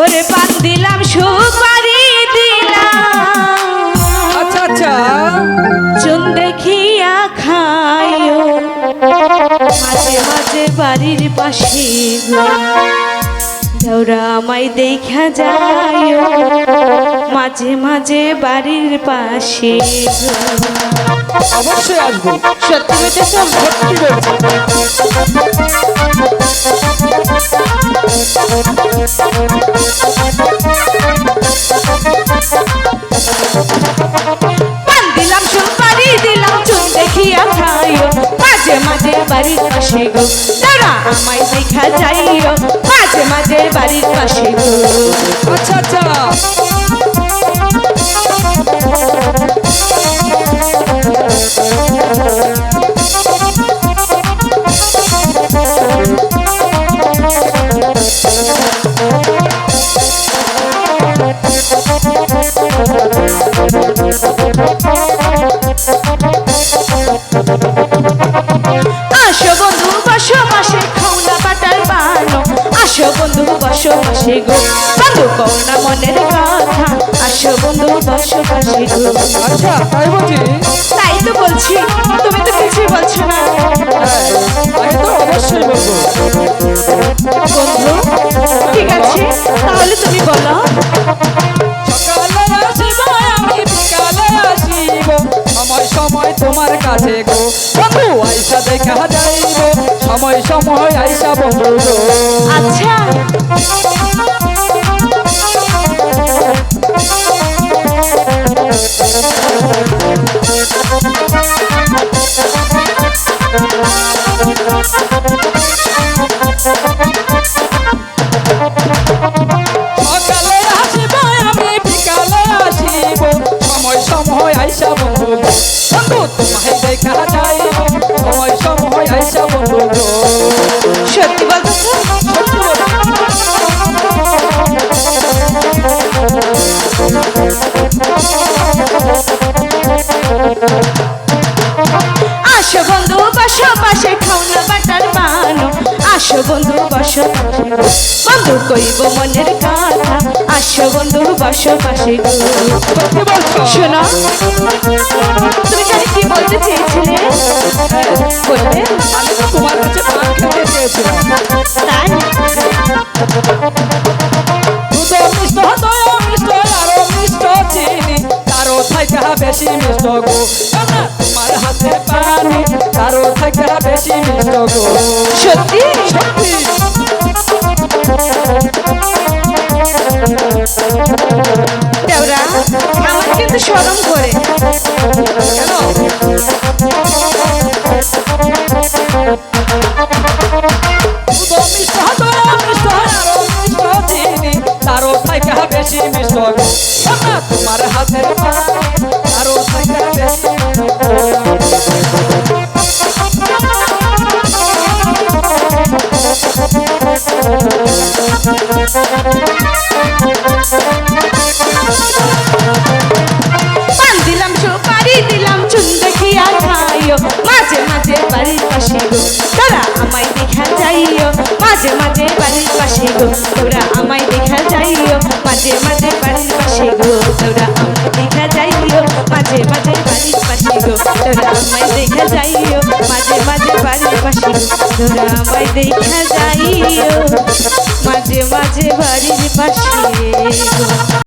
ওরে পান দিলাম সুপারি দিলাম। আচ্ছা আচ্ছা। চুন দেখিয়া খাইও। মাঝে মাঝে বাড়ির পাশে। দেওরা আমায় দেখা যাইও। মাঝে মাঝে বাড়ির পাশে অবশ্যই আসব। সত্যি বেটেছ সত্যি বাড়ির পাশে গো। তারা আমায় দেখা যাইও। মাঝে মাঝে বাড়ির পাশে গো। আচ্ছা আচ্ছা। আসো বন্ধু বসো পাশে খাওনা বাটার বানো। আসো বন্ধু বসো পাশে গো। বন্ধু করোনা মনের কথা। আসো বন্ধু বসো পাশে গো। আচ্ছা তাই বলছি? তাই তো বলছি। তুমি তো কিছুই বলছো না। হ্যাঁ, আমি তো অবশ্যই বলব। বন্ধু বন্ধু আইসা দেখা যাইব। সময় সময় আইসা বন্ধু আচ্ছা। বসো পাশে খাওনা বাটার বানো আসো বন্ধু বসো বন্ধু কইব মনের কথা। আসো বন্ধু বসো পাশে শোনো তুমি জানি কি বলতে চেয়েছিলে? বলবে? আমি তোমার কাছে খেতে চেয়েছিলাম। বেশি মিষ্ট গো তোমার হাতে পানি তারও থাইকা বেশি মিষ্ট গো সত্যি? সত্যি। দেওরা আমার কিন্তু সরম করে। কেন? তারও থাইকা বেশি মিষ্ট গো কারণ তোমার হাতে পানি তারও থাইকা বেশি পান দিলাম সুপারি দিলাম চুন দেখিয়া খাইও মাঝে মাঝে বাড়ির পাশে মাঝে মাঝে বাড়ির পাশে গো, তোরা আমায় দেখা যাইও। মাঝে মাঝে বাড়ির পাশে গো, তোরা আমায় দেখা যাইও। মাঝে মাঝে বাড়ির পাশে গো, তোরা আমায় দেখা যাইও। মাঝে মাঝে বাড়ির পাশে তোরা আমায় দেখা যাইও। মাঝে মাঝে বাড়ির পাশে